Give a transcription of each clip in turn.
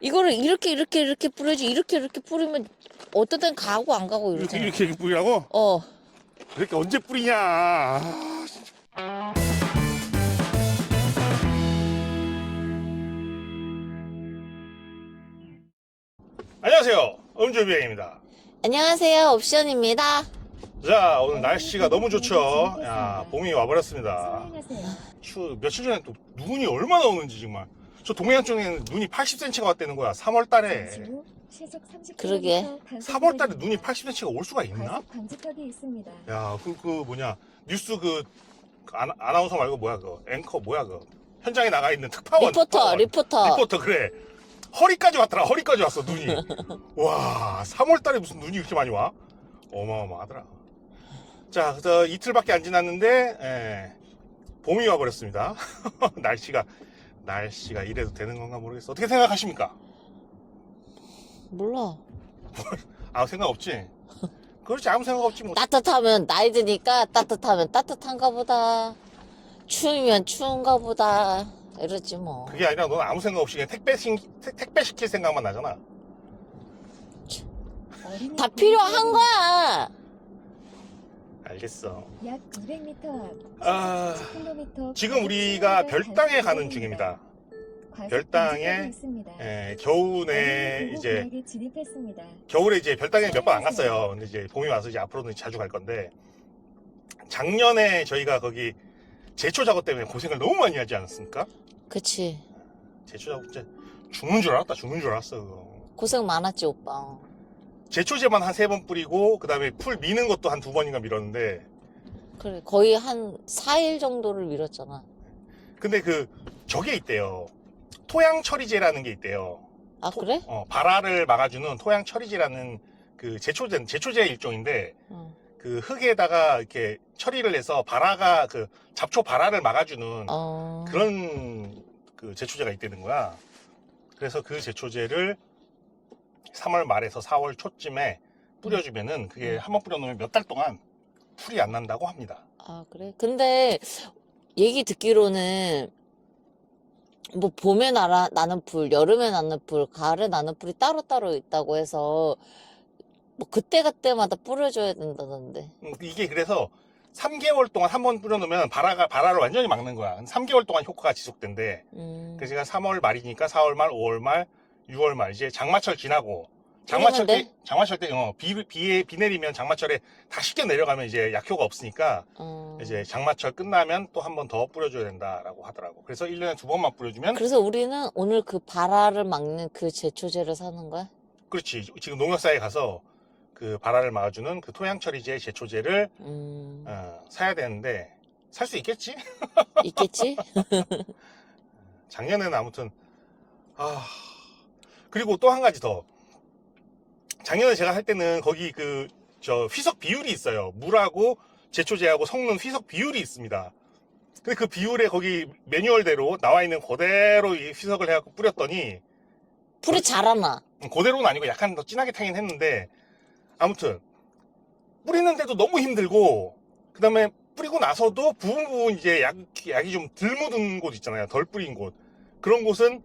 이거를 이렇게 이렇게 이렇게 뿌려지 이렇게 이렇게 뿌리면 어떨 땐 가고 안 가고 이렇게 이러잖아. 이렇게, 이렇게 뿌리라고? 어. 이렇게 언제 뿌리냐? 아, 진짜. 안녕하세요. 음주비행입니다. 안녕하세요. 옵션입니다. 자, 오늘 날씨가 너무 좋죠. 야, 봄이 와버렸습니다. 추, 며칠 전에 또 눈이 얼마나 오는지 정말. 저 동해안 쪽에는 눈이 80cm가 왔다는 거야. 3월 달에. 잠시 후 시속 30km 그러게. 단속 3월 달에. 눈이 80cm가 올 수가 있나? 방지턱이 있습니다. 야, 그, 그 뭐냐. 뉴스 그, 그 아나, 아나운서 말고 뭐야, 그 앵커 뭐야, 그. 현장에 나가 있는 특파원. 리포터, 특파원. 리포터. 리포터, 그래. 허리까지 왔더라, 허리까지 왔어, 눈이. 와, 3월 달에 무슨 눈이 이렇게 많이 와? 어마어마하더라. 자, 그래서 이틀밖에 안 지났는데, 예, 봄이 와버렸습니다. 날씨가, 날씨가 이래도 되는 건가 모르겠어. 어떻게 생각하십니까? 몰라. 아무 생각 없지? 그렇지, 아무 생각 없지, 뭐. 따뜻하면 나이 드니까 따뜻하면 따뜻한가 보다. 추우면 추운가 보다. 이러지 뭐. 그게 아니라 넌 아무 생각 없이 그냥 택배, 시, 택, 택배 시킬 생각만 나잖아. 다 필요한 거야. 알겠어. 약 200m 앞 아, 10km 지금 우리가 별당에 가는 중입니다. 별당에, 예, 겨우내 이제 진입했습니다. 겨울에 이제 별당에 몇 번 안 갔어요. 근데 이제 봄이 와서 이제 앞으로는 자주 갈 건데 작년에 저희가 거기 제초 작업 때문에 고생을 너무 많이 하지 않았습니까? 그치. 제초 작업 진짜 죽는 줄 알았다. 죽는 줄 알았어. 그거. 고생 많았지, 오빠. 제초제만 한 세 번 뿌리고 그다음에 풀 미는 것도 한 두 번인가 밀었는데 그래. 거의 한 4일 정도를 밀었잖아. 근데 그 저게 있대요. 토양 처리제라는 게 있대요. 아, 토- 그래? 어, 발화를 막아주는 토양 처리제라는 그 제초제 제초제 일종인데 응. 그 흙에다가 이렇게 처리를 해서 발화가 그 잡초 발화를 막아주는 어. 그런 그 제초제가 있다는 거야. 그래서 그 제초제를 3월 말에서 4월 초쯤에 뿌려주면은 그게 음. 한번 뿌려놓으면 몇 달 동안 풀이 안 난다고 합니다. 아, 그래? 근데 얘기 듣기로는 뭐 봄에 나라, 나는 풀, 여름에 나는 풀, 가을에 나는 풀이 따로따로 있다고 해서 뭐 그때그때마다 뿌려줘야 된다던데. 음, 이게 그래서 3개월 동안 한 번 뿌려놓으면 발화가 발화를 완전히 막는 거야. 3개월 동안 효과가 지속된대. 음. 그래서 제가 3월 말이니까 4월 말, 5월 말, 6월 말 이제 장마철 지나고 장마철 때 장마철 때 어, 비, 비에 비 내리면 장마철에 다 씻겨 내려가면 이제 약효가 없으니까 어. 이제 장마철 끝나면 또 한 번 더 뿌려줘야 된다라고 하더라고. 그래서 1년에 두 번만 뿌려주면 그래서 우리는 오늘 그 발화를 막는 그 제초제를 사는 거야? 그렇지. 지금 농협사에 가서 그 발화를 막아주는 그 토양처리제 제초제를 음, 어, 사야 되는데 살 수 있겠지? 있겠지? 작년에는 아무튼 아 그리고 또 한 가지 더. 작년에 제가 할 때는 거기 그 저 휘석 비율이 있어요. 물하고 제초제하고 섞는 휘석 비율이 있습니다. 근데 그 비율에 거기 매뉴얼대로 나와 있는 그대로 이 휘석을 해갖고 뿌렸더니 풀이 자라나. 음, 그대로는 아니고 약간 더 진하게 타긴 했는데 아무튼 뿌리는데도 너무 힘들고 그 다음에 뿌리고 나서도 부분 부분 이제 약, 약이 좀 덜 묻은 곳 있잖아요. 덜 뿌린 곳. 그런 곳은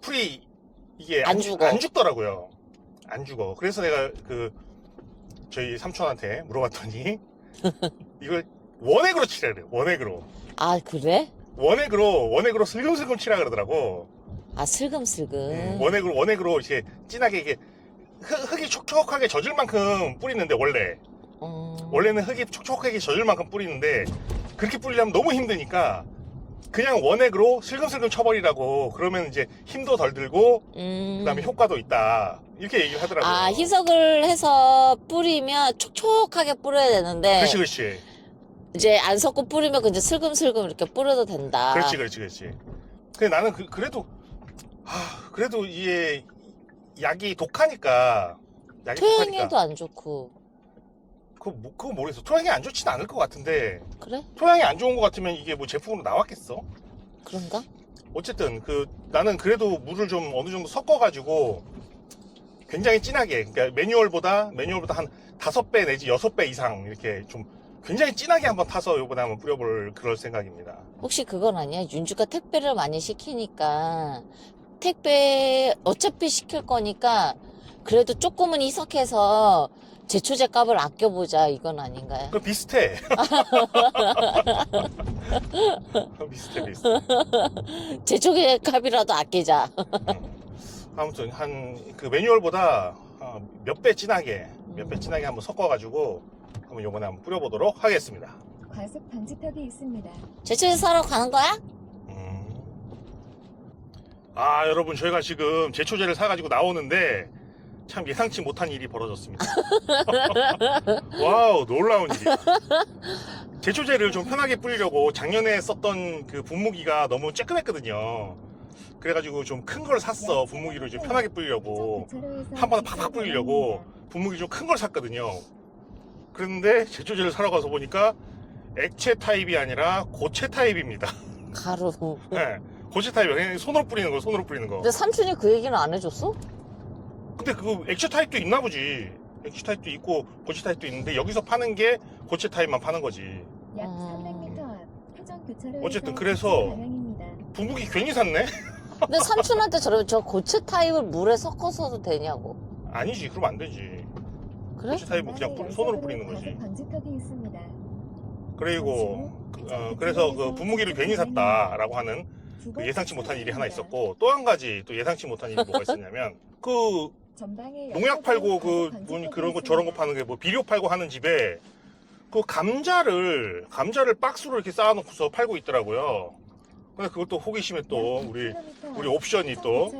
풀이 이게 안 죽- 죽어. 안 죽더라고요 안 죽어 그래서 내가 그 저희 삼촌한테 물어봤더니 이걸 원액으로 칠해야 돼요 원액으로 아, 그래? 원액으로 원액으로 슬금슬금 치라 그러더라고 아, 슬금슬금. 음, 원액으로 원액으로 이렇게 진하게 이게 흙, 흙이 촉촉하게 젖을 만큼 뿌리는데 원래 음. 원래는 흙이 촉촉하게 젖을 만큼 뿌리는데 그렇게 뿌리려면 너무 힘드니까 그냥 원액으로 슬금슬금 쳐버리라고 그러면 이제 힘도 덜 들고 음. 그다음에 효과도 있다 이렇게 얘기를 하더라고요. 아, 희석을 해서 뿌리면 촉촉하게 뿌려야 되는데 그렇지 그렇지 이제 안 섞고 뿌리면 이제 슬금슬금 이렇게 뿌려도 된다. 그렇지 그렇지 그렇지. 근데 나는 그, 그래도 아 그래도 이게 약이 독하니까 약이 독하니까 토양에도 안 좋고. 그거, 뭐- 그거 모르겠어. 토양이 안 좋진 않을 것 같은데 그래? 토양이 안 좋은 것 같으면 이게 뭐 제품으로 나왔겠어? 그런가? 어쨌든 그 나는 그래도 물을 좀 어느 정도 섞어가지고 굉장히 진하게 그러니까 매뉴얼보다 매뉴얼보다 한 다섯 배 내지 여섯 배 이상 이렇게 좀 굉장히 진하게 한번 타서 요번에 한번 뿌려볼 그럴 생각입니다. 혹시 그건 아니야? 윤주가 택배를 많이 시키니까 택배 어차피 시킬 거니까 그래도 조금은 희석해서 제초제 값을 아껴보자 이건 아닌가요? 그 비슷해. 비슷해, 비슷해. 제초제 값이라도 아끼자. 아무튼 한 그 매뉴얼보다 어, 몇배 진하게 몇 배 진하게 한번 섞어가지고 한번 요번에 한번 뿌려보도록 하겠습니다. 과속 방지턱이 있습니다. 제초제 사러 가는 거야? 음. 아 여러분 저희가 지금 제초제를 사가지고 나오는데 참 예상치 못한 일이 벌어졌습니다. 와우 놀라운 일이야. 제초제를 좀 편하게 뿌리려고 작년에 썼던 그 분무기가 너무 쬐끔했거든요. 그래가지고 좀 큰 걸 샀어 분무기를 좀 편하게 뿌리려고 한 번에 팍팍 뿌리려고 분무기 좀 큰 걸 샀거든요. 그런데 제초제를 사러 가서 보니까 액체 타입이 아니라 고체 타입입니다. 가루. 네, 고체 타입이 그냥 손으로 뿌리는 거, 손으로 뿌리는 거. 근데 삼촌이 그 얘기는 안 해줬어? 근데 그거 액체 타입도 있나 보지. 액체 타입도 있고 고체 타입도 있는데 여기서 파는 게 고체 타입만 파는 거지. 약 음. 300m 앞 회전 교차로에서 어쨌든 그래서. 분무기 괜히 샀네? 근데 삼촌한테 저러면 저 고체 타입을 물에 섞어서도 되냐고. 아니지, 그럼 안 되지. 그래? 고체 타입은 그냥 뿌리- 손으로 뿌리는 거지. 방지턱이 있습니다. 그리고 그, 어, 그래서 그 분무기를 괜히 샀다라고 하는 그 예상치 못한 일이 하나 있었고 또 한 가지 또 예상치 못한 일이 뭐가 있었냐면 그 농약 팔고 그분 그런 거 저런 거 파는 게 뭐 비료 팔고 하는 집에 그 감자를 감자를 박스로 이렇게 쌓아놓고서 팔고 있더라고요. 근데 그것도 호기심에 또 우리 우리 옵션이 또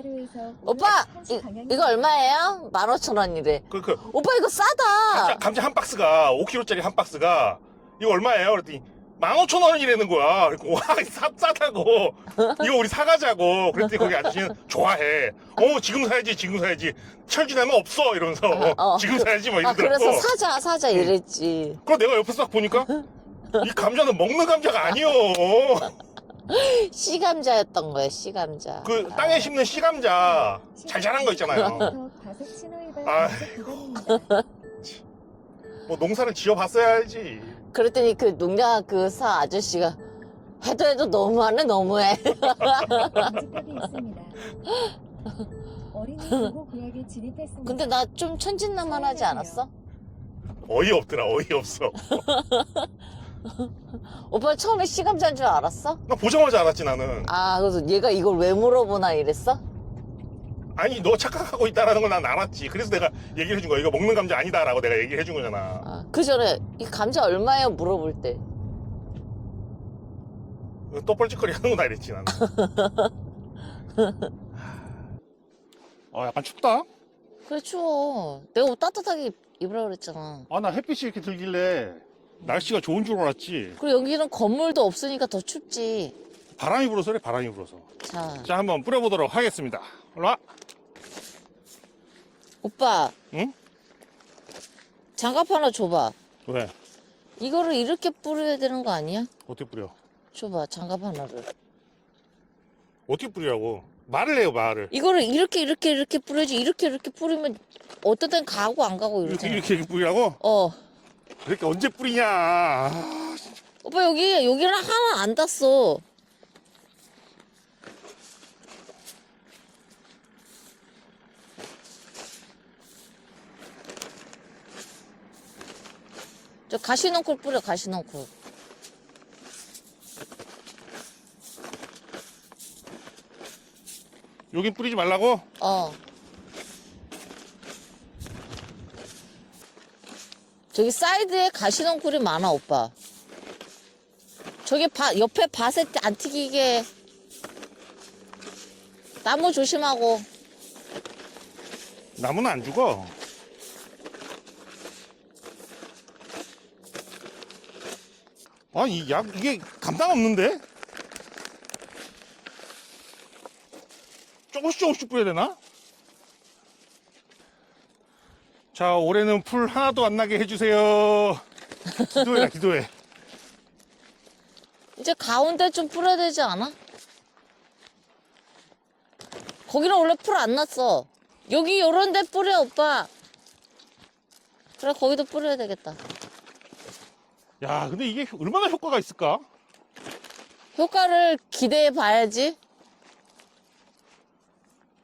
오빠 이, 이거 얼마예요? 15,000원이래. 그, 그 오빠 이거 감자, 싸다. 감자 한 박스가 5kg짜리 한 박스가 이거 얼마예요? 그랬더니 15,000원 이라는 거야. 그리고 와, 싸, 싸다고. 이거 우리 사가자고. 그랬더니 거기 아저씨는 좋아해. 어, 지금 사야지, 지금 사야지. 철 지나면 없어. 이러면서 어. 지금 사야지 뭐아 이러더라고. 그래서 사자 사자 이랬지. 그럼 내가 옆에서 딱 보니까 이 감자는 먹는 감자가 아니요. 씨감자였던 거야 씨감자. 그 땅에 심는 씨감자 잘 자란 거 있잖아요. 신호위반 아이고. 뭐 농사를 지어봤어야 알지. 그랬더니 그 농약 그 사 아저씨가 해도 해도 너무하네 너무해. 방지턱이 있습니다. 어린이 보호 구역에 진입했습니다. 근데 나 좀 천진난만하지 않았어? 어이없더라, 어이없어. 오빠 처음에 씨감자인 줄 알았어? 나 보자마자 알았지, 나는. 아 그래서 얘가 이걸 왜 물어보나 이랬어? 아니 너 착각하고 있다라는 걸 난 알았지 그래서 내가 얘기를 해준 거야 이거 먹는 감자 아니다라고 내가 얘기를 해준 거잖아 아, 그 전에 이 감자 얼마예요 물어볼 때. 또 뻘짓거리 하는구나 이랬지 나는 아 약간 춥다 그래 추워. 내가 옷 따뜻하게 입으라 그랬잖아. 아 나 햇빛이 이렇게 들길래 날씨가 좋은 줄 알았지 그리고 여기는 건물도 없으니까 더 춥지. 바람이 불어서 그래 바람이 불어서 자, 자 한번 뿌려보도록 하겠습니다 올라 오빠 응? 장갑 하나 줘봐. 왜? 이거를 이렇게 뿌려야 되는 거 아니야? 어떻게 뿌려? 줘봐 장갑 하나를. 어떻게 뿌리라고 말을 해요 말을 이거를 이렇게 이렇게 이렇게 뿌려야지 이렇게 이렇게 뿌리면 어떨 땐 가고 안 가고 이렇게 이러잖아. 이렇게, 이렇게 뿌리라고? 어. 이렇게 언제 뿌리냐 아, 오빠 여기 여기는 하나 안 닿았어. 저 가시넝쿨 뿌려 가시넝쿨. 여긴 뿌리지 말라고? 어. 저기 사이드에 가시넝쿨이 많아 오빠. 저기 바, 옆에 밭에 안 튀기게 나무 조심하고. 나무는 안 죽어 아니 약 이게 감당 없는데? 조금씩 조금씩 뿌려야 되나? 자 올해는 풀 하나도 안 나게 해주세요 기도해라 기도해 이제 가운데 좀 뿌려야 되지 않아? 거기는 원래 풀 안 났어. 여기 요런 데 뿌려, 오빠. 그래, 거기도 뿌려야 되겠다. 야 근데 이게 얼마나 효과가 있을까? 효과를 기대해 봐야지.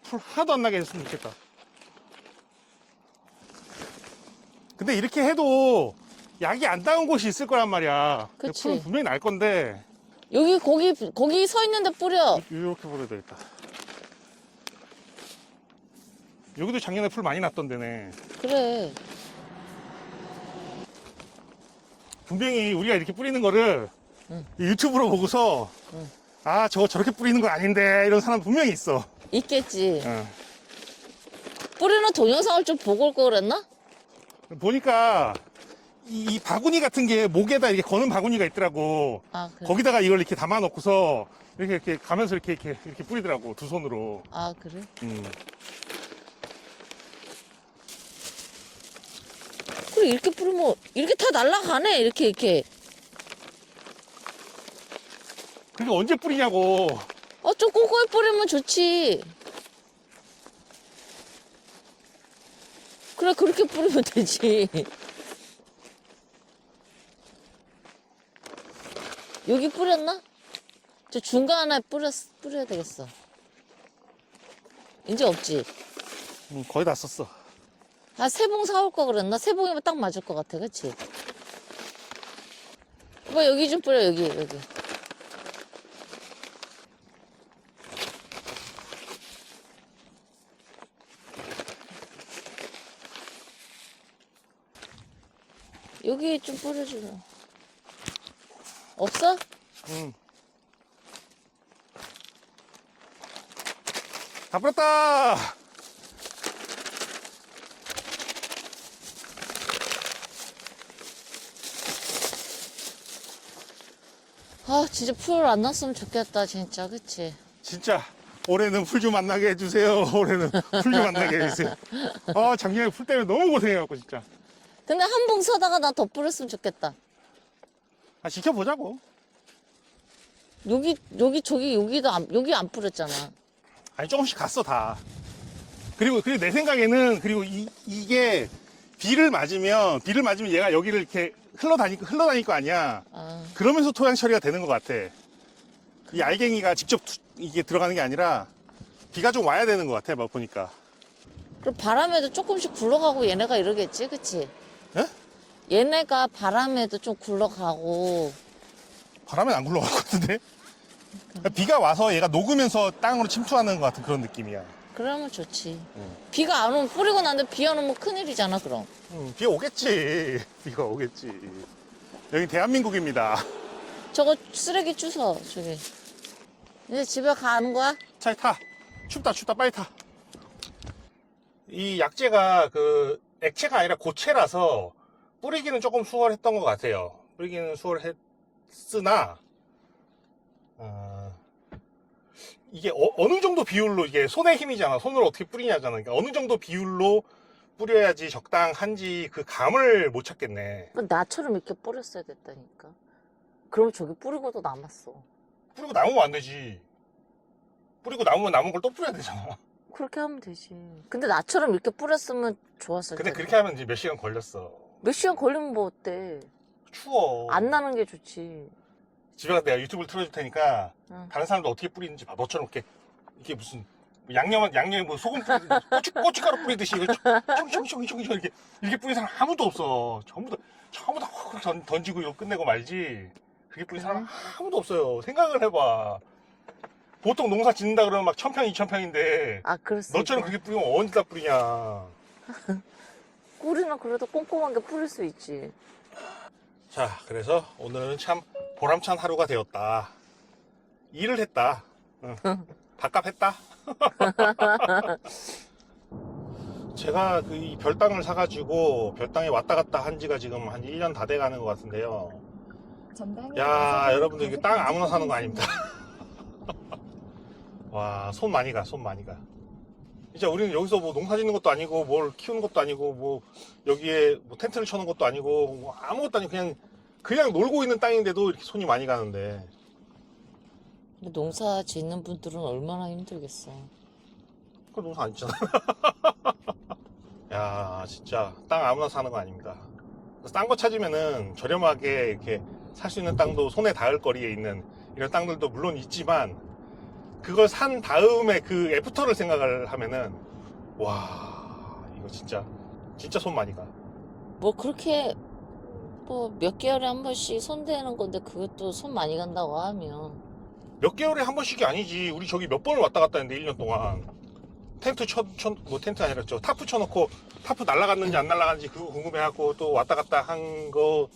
풀 하나도 안 나게 했으면 좋겠다. 근데 이렇게 해도 약이 안 닿은 곳이 있을 거란 말이야. 그치. 풀은 분명히 날 건데 여기 거기 거기 서 있는데 뿌려. 이렇게 보내야 되겠다. 여기도 작년에 풀 많이 났던 데네. 그래. 분명히 우리가 이렇게 뿌리는 거를 응. 이 유튜브로 보고서 응. 아 저거 저렇게 뿌리는 거 아닌데 이런 사람 분명히 있어. 있겠지. 응. 뿌리는 동영상을 좀 보고 올 걸 그랬나? 보니까 이, 이 바구니 같은 게 목에다 이렇게 거는 바구니가 있더라고. 아 그래. 거기다가 이걸 이렇게 담아 놓고서 이렇게 이렇게 가면서 이렇게 이렇게 이렇게 뿌리더라고 두 손으로. 아 그래. 음. 그래 이렇게 뿌리면 이렇게 다 날라가네. 이렇게 이렇게. 그게 언제 뿌리냐고. 어좀 꼼꼼히 뿌리면 좋지. 그래 그렇게 뿌리면 되지. 여기 뿌렸나? 저 중간에 뿌렸 뿌려야 되겠어. 이제 없지. 음, 거의 다 썼어. 아, 세봉 사올 거 그랬나? 세봉이면 딱 맞을 것 같아, 그치? 뭐, 여기 좀 뿌려, 여기, 여기. 여기 좀 뿌려주면. 없어? 음. 다 뿌렸다. 아, 진짜 풀 안 났으면 좋겠다, 진짜, 그치? 진짜 올해는 풀 좀 만나게 해주세요. 올해는 풀 좀 만나게 해주세요. 아 작년에 풀 때문에 너무 고생해갖고 진짜. 근데 한 봉 사다가 나 더 뿌렸으면 좋겠다. 아 지켜보자고. 여기, 여기, 저기, 여기도 안, 여기 안 뿌렸잖아. 아니 조금씩 갔어 다. 그리고 그리고 내 생각에는 그리고 이 이게 비를 맞으면 비를 맞으면 얘가 여기를 이렇게 흘러다니고 흘러다닐 거 아니야. 아, 그러면서 토양 처리가 되는 것 같아. 이 알갱이가 직접 투- 이게 들어가는 게 아니라 비가 좀 와야 되는 것 같아. 막 보니까. 그리고 바람에도 조금씩 굴러가고 얘네가 이러겠지, 그치? 예? 얘네가 바람에도 좀 굴러가고. 바람엔 안 굴러갈 것 같은데. 비가 와서 얘가 녹으면서 땅으로 침투하는 것 같은 그런 느낌이야. 그러면 좋지. 응. 비가 안 오면 뿌리고 났는데 비 안 오면 큰일이잖아, 그럼. 음, 비가 오겠지. 비가 오겠지. 여기 대한민국입니다. 저거 쓰레기 주워, 저기. 이제 집에 가는 거야? 차에 타. 춥다, 춥다, 빨리 타. 이 약재가 그 액체가 아니라 고체라서 뿌리기는 조금 수월했던 것 같아요. 뿌리기는 수월했으나, 어, 이게 어, 느 정도 비율로 이게 손의 힘이잖아. 손으로 어떻게 뿌리냐잖아. 그러니까 어느 정도 비율로 뿌려야지 적당한지 그 감을 못 찾겠네. 나처럼 이렇게 뿌렸어야 됐다니까. 그럼 저기 뿌리고도 남았어. 뿌리고 남으면 안 되지. 뿌리고 남으면 남은 걸 또 뿌려야 되잖아. 그렇게 하면 되지. 근데 나처럼 이렇게 뿌렸으면 좋았을 근데 텐데. 그렇게 하면 이제 몇 시간 걸렸어. 몇 시간 걸리면 뭐 어때? 추워. 안 나는 게 좋지. 집에 가서 내가 유튜브를 틀어줄 테니까 응. 다른 사람들 어떻게 뿌리는지 봐. 너처럼 이렇게 이게 무슨 뭐 양념 양념에 뭐 소금 뿌리 고추 고춧가루 뿌리듯이 이거 총총총총 이렇게 이렇게 뿌리는 사람 아무도 없어. 전부 다 전부 다훅 던, 던지고 이거 끝내고 말지. 그게 뿌리는 사람 아무도 없어요. 생각을 해봐. 보통 농사 짓는다 그러면 막 천평 이천평인데 아, 그랬어. 너처럼 그렇게 뿌리면 어디다 뿌리냐. 꿀이는 그래도 꼼꼼하게 뿌릴 수 있지. 자, 그래서 오늘은 참 보람찬 하루가 되었다. 일을 했다. 응. 밥값 했다. 제가 그 이 별땅을 사가지고 별땅에 왔다 갔다 한 지가 지금 한 1년 다 돼가는 것 같은데요. 야, 여러분들 이게 땅 아무나 사는 거 아닙니다. 와, 손 많이 가, 손 많이 가. 진짜 우리는 여기서 뭐 농사 짓는 것도 아니고 뭘 키우는 것도 아니고 뭐 여기에 뭐 텐트를 쳐놓은 것도 아니고 뭐 아무것도 아니고 그냥 그냥 놀고 있는 땅인데도 이렇게 손이 많이 가는데 근데 농사 짓는 분들은 얼마나 힘들겠어. 그 농사 안 짓잖아. 야, 진짜 땅 아무나 사는 거 아닙니다. 딴거 찾으면은 저렴하게 이렇게 살 수 있는 땅도 손에 닿을 거리에 있는 이런 땅들도 물론 있지만 그걸 산 다음에 그 애프터를 생각을 하면은 와 이거 진짜 진짜 손 많이 가. 뭐 그렇게 뭐 몇 개월에 한 번씩 손대는 건데 그것도 손 많이 간다고 하면 몇 개월에 한 번씩이 아니지. 우리 저기 몇 번을 왔다 갔다 했는데 1년 동안 텐트 쳐, 쳐, 뭐 텐트 아니라 저 타프 쳐놓고 타프 날라갔는지 안 날라갔는지 그거 궁금해하고 또 왔다 갔다 한 거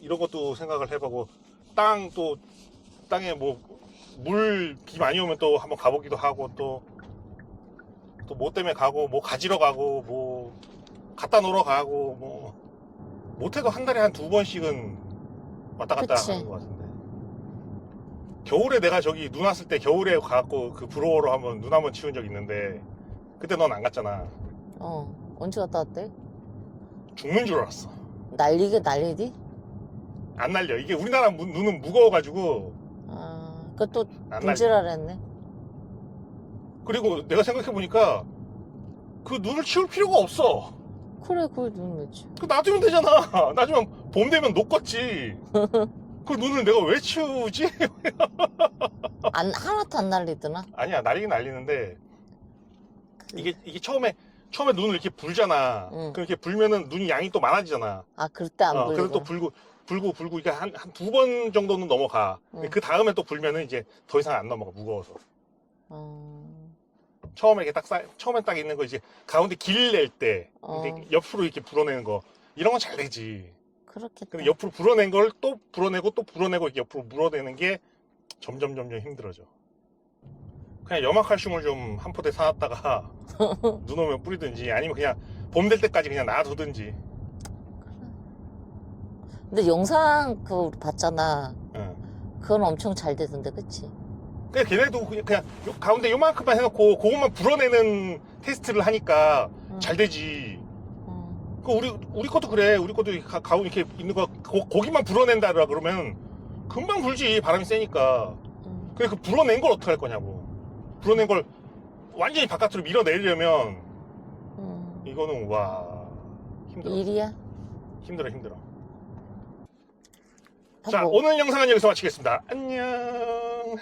이런 것도 생각을 해보고 땅 또 땅에 뭐 물 비 많이 오면 또 한번 가보기도 하고 또 또 뭐 때문에 가고 뭐 가지러 가고 뭐 갖다 놓으러 가고 뭐 못해도 한 달에 한 두 번씩은 왔다 갔다 그치. 하는 것 같은데. 겨울에 내가 저기 눈 왔을 때 겨울에 가갖고 그 브로어로 한번 눈 한번 치운 적 있는데 그때 넌 안 갔잖아. 어. 언제 갔다 왔대? 죽는 줄 알았어. 날리게 날리디? 안 날려. 이게 우리나라 무- 눈은 무거워가지고 아 그것도 안 날려. 분질하랬네. 그리고 내가 생각해 보니까 그 눈을 치울 필요가 없어 그래 그걸 눈 넣지 그 놔두면 되잖아 놔두면 봄 되면 녹겠지 그 눈을 내가 왜 치우지? 안 하나도 안 날리더나 아니야 날리긴 날리는데 이게 이게 처음에 처음에 눈을 이렇게 불잖아 응. 그렇게 불면은 눈이 양이 또 많아지잖아 아 그럴 때 안 어, 불리고 그래서 또 불고 불고 불고 이게 한한 두 번 정도는 넘어가. 응. 그 다음에 또 불면은 이제 더 이상 안 넘어가 무거워서. 어... 처음에 이렇게 딱 쌓, 처음에 딱 있는 거 이제 가운데 길 낼 때 어. 옆으로 이렇게 불어내는 거 이런 건 잘 되지. 그렇겠다 근데 옆으로 불어낸 걸 또 불어내고 또 불어내고 이렇게 옆으로 물어내는 게 점점 점점 힘들어져. 그냥 염화칼슘을 좀 한 포대 사놨다가 눈 오면 뿌리든지 아니면 그냥 봄 될 때까지 그냥 놔두든지. 근데 영상 그거 봤잖아 응. 그건 엄청 잘 되던데 그치? 그냥 걔네도 그냥, 그냥 요- 가운데 요만큼만 해놓고 그것만 불어내는 테스트를 하니까 응. 잘 되지. 응. 그 우리 우리 것도 그래. 우리 것도 가, 가운 이렇게 있는 거 고, 거기만 불어낸다라 그러면 금방 불지 바람이 세니까. 응. 근데 그 불어낸 걸 어떻게 할 거냐고. 불어낸 걸 완전히 바깥으로 밀어내려면 응. 이거는 와 힘들어. 일이야? 힘들어 힘들어. 밥자 먹- 오늘 영상은 여기서 마치겠습니다. 안녕.